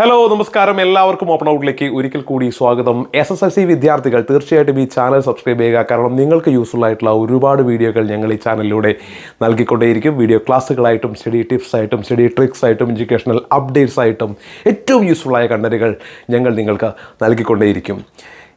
Hello നമസ്കാരം. എല്ലാവർക്കും open ഔട്ടിലേക്ക് ഒരിക്കൽ കൂടി സ്വാഗതം. എസ് എസ് എൽ സി വിദ്യാർത്ഥികൾ തീർച്ചയായിട്ടും ഈ ചാനൽ സബ്സ്ക്രൈബ് ചെയ്യുക. കാരണം നിങ്ങൾക്ക് യൂസ്ഫുൾ ആയിട്ടുള്ള ഒരുപാട് വീഡിയോകൾ ഞങ്ങൾ ഈ ചാനലിലൂടെ നൽകിക്കൊണ്ടേയിരിക്കും. വീഡിയോ ക്ലാസ്സുകളായിട്ടും സ്റ്റഡി ടിപ്സ് ആയിട്ടും സ്റ്റഡി ട്രിക്സ് ആയിട്ടും എഡ്യൂക്കേഷണൽ അപ്ഡേറ്റ്സ് ആയിട്ടും ഏറ്റവും യൂസ്ഫുൾ ആയ കണ്ടന്റുകൾ ഞങ്ങൾ നിങ്ങൾക്ക് നൽകിക്കൊണ്ടേയിരിക്കും.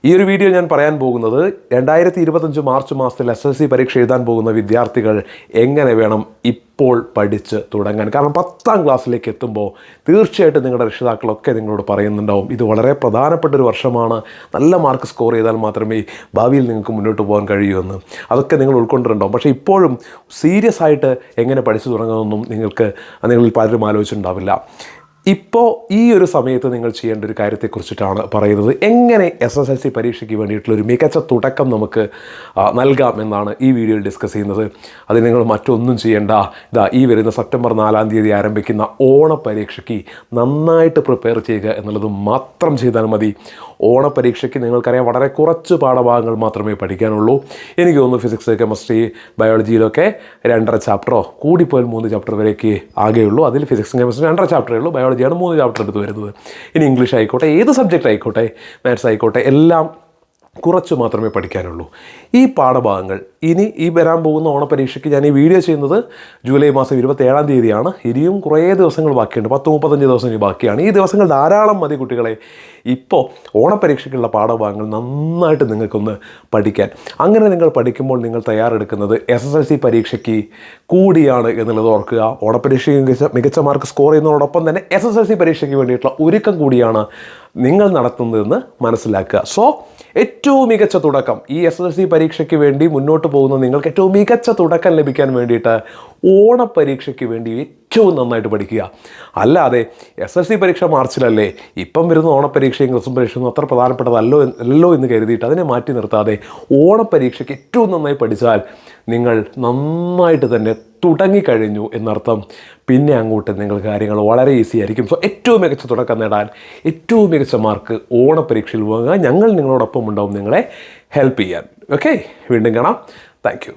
ഈ ഒരു വീഡിയോ ഞാൻ പറയാൻ പോകുന്നത് രണ്ടായിരത്തി ഇരുപത്തഞ്ച് മാർച്ച് മാസത്തിൽ എസ് എസ് സി പരീക്ഷ എഴുതാൻ പോകുന്ന വിദ്യാർത്ഥികൾ എങ്ങനെ വേണം ഇപ്പോൾ പഠിച്ച് തുടങ്ങാൻ? കാരണം പത്താം ക്ലാസ്സിലേക്ക് എത്തുമ്പോൾ തീർച്ചയായിട്ടും നിങ്ങളുടെ രക്ഷിതാക്കളൊക്കെ നിങ്ങളോട് പറയുന്നുണ്ടാവും. ഇത് വളരെ പ്രധാനപ്പെട്ട ഒരു വർഷമാണ്. നല്ല മാർക്ക് സ്കോർ ചെയ്താൽ മാത്രമേ ഭാവിയിൽ നിങ്ങൾക്ക് മുന്നോട്ട് പോകാൻ കഴിയൂ എന്ന്. അതൊക്കെ നിങ്ങൾ ഉൾക്കൊണ്ടിട്ടുണ്ടാവും. പക്ഷേ ഇപ്പോഴും സീരിയസ് ആയിട്ട് എങ്ങനെ പഠിച്ചു തുടങ്ങുമെന്നും നിങ്ങൾക്ക് നിങ്ങളിൽ പലരും ആലോചിച്ചിട്ടുണ്ടാവില്ല. ഇപ്പോൾ ഈ ഒരു സമയത്ത് നിങ്ങൾ ചെയ്യേണ്ട ഒരു കാര്യത്തെക്കുറിച്ചിട്ടാണ് പറയുന്നത്. എങ്ങനെ എസ് എസ് എൽ സി പരീക്ഷയ്ക്ക് വേണ്ടിയിട്ടുള്ള ഒരു മികച്ച തുടക്കം നമുക്ക് നൽകാം എന്നാണ് ഈ വീഡിയോയിൽ ഡിസ്കസ് ചെയ്യുന്നത്. അത് നിങ്ങൾ മറ്റൊന്നും ചെയ്യേണ്ട. ഇതാ ഈ വരുന്ന സെപ്റ്റംബർ നാലാം തീയതി ആരംഭിക്കുന്ന ഓണ പരീക്ഷയ്ക്ക് നന്നായിട്ട് പ്രിപ്പയർ ചെയ്യുക എന്നുള്ളത് മാത്രം ചെയ്താൽ മതി. ഓണ പരീക്ഷയ്ക്ക് നിങ്ങൾക്കറിയാം വളരെ കുറച്ച് പാഠഭാഗങ്ങൾ മാത്രമേ പഠിക്കാനുള്ളൂ. എനിക്ക് തോന്നുന്നു ഫിസിക്സ് കെമിസ്ട്രി ബയോളജിയിലൊക്കെ രണ്ടര ചാപ്റ്ററോ കൂടിപ്പോയാൽ മൂന്ന് ചാപ്റ്റർ വരെയൊക്കെ ആകെയുള്ളൂ. അതിൽ ഫിസിക്സും കെമിസ്ട്രി രണ്ടര ചാപ്റ്ററേ ഉള്ളൂ ബയോളജിയാണ് മൂന്ന് ചാപ്റ്റർ എടുത്ത് വരുന്നത്. ഇനി ഇംഗ്ലീഷ് ആയിക്കോട്ടെ ഏത് സബ്ജക്റ്റ് ആയിക്കോട്ടെ മാത്സ് ആയിക്കോട്ടെ എല്ലാം കുറച്ച് മാത്രമേ പഠിക്കാനുള്ളൂ. ഈ പാഠഭാഗങ്ങൾ ഇനി ഈ വരാൻ പോകുന്ന ഓണപരീക്ഷയ്ക്ക് ഞാൻ ഈ വീഡിയോ ചെയ്യുന്നത് ജൂലൈ മാസം ഇരുപത്തേഴാം തീയതിയാണ്. ഇനിയും കുറേ ദിവസങ്ങൾ ബാക്കിയുണ്ട്. പത്ത് മുപ്പത്തഞ്ച് ദിവസം ഇനി ബാക്കിയാണ്. ഈ ദിവസങ്ങൾ ധാരാളം മതി കുട്ടികളെ. ഇപ്പോൾ ഓണപരീക്ഷയ്ക്കുള്ള പാഠഭാഗങ്ങൾ നന്നായിട്ട് നിങ്ങൾക്കൊന്ന് പഠിക്കാൻ. അങ്ങനെ നിങ്ങൾ പഠിക്കുമ്പോൾ നിങ്ങൾ തയ്യാറെടുക്കുന്നത് എസ് എസ് എൽ സി പരീക്ഷയ്ക്ക് കൂടിയാണ് എന്നുള്ളത് ഓർക്കുക. ഓണപരീക്ഷയ്ക്ക് മികച്ച മികച്ച മാർക്ക് സ്കോർ ചെയ്യുന്നതോടൊപ്പം തന്നെ എസ് എസ് എൽ സി പരീക്ഷയ്ക്ക് വേണ്ടിയിട്ടുള്ള ഒരുക്കം കൂടിയാണ് നിങ്ങൾ നടത്തുന്നതെന്ന് മനസ്സിലാക്കുക. സോ ഏറ്റവും മികച്ച തുടക്കം. ഈ എസ് എസ് എൽ സി പരീക്ഷയ്ക്ക് വേണ്ടി മുന്നോട്ട് പോകുന്ന നിങ്ങൾക്ക് ഏറ്റവും മികച്ച തുടക്കം ലഭിക്കാൻ വേണ്ടിയിട്ട് ഓണപ്പരീക്ഷയ്ക്ക് വേണ്ടി ഏറ്റവും നന്നായിട്ട് പഠിക്കുക. അല്ലാതെ എസ് എൽ സി പരീക്ഷ മാർച്ചിലല്ലേ? ഇപ്പം വരുന്ന ഓണപ്പരീക്ഷയും ക്രിസ്മസ് പരീക്ഷയും അത്ര പ്രധാനപ്പെട്ടതല്ലോ അല്ലോ എന്ന് കരുതിയിട്ട് അതിനെ മാറ്റി നിർത്താതെ ഓണപ്പരീക്ഷയ്ക്ക് ഏറ്റവും നന്നായി പഠിച്ചാൽ നിങ്ങൾ നന്നായിട്ട് തന്നെ തുടങ്ങിക്കഴിഞ്ഞു എന്നർത്ഥം. പിന്നെ അങ്ങോട്ട് നിങ്ങൾ കാര്യങ്ങൾ വളരെ ഈസി ആയിരിക്കും. സോ ഏറ്റവും മികച്ച തുടക്കം നേടാൻ ഏറ്റവും മികച്ച മാർക്ക് ഓണപരീക്ഷയിൽ വാങ്ങുക. ഞങ്ങൾ നിങ്ങളോടൊപ്പം ഉണ്ടാവും. നിങ്ങളെ ഹെൽപ്പ് ചെയ്യാൻ. ഓക്കെ വീണ്ടും കാണാം. താങ്ക്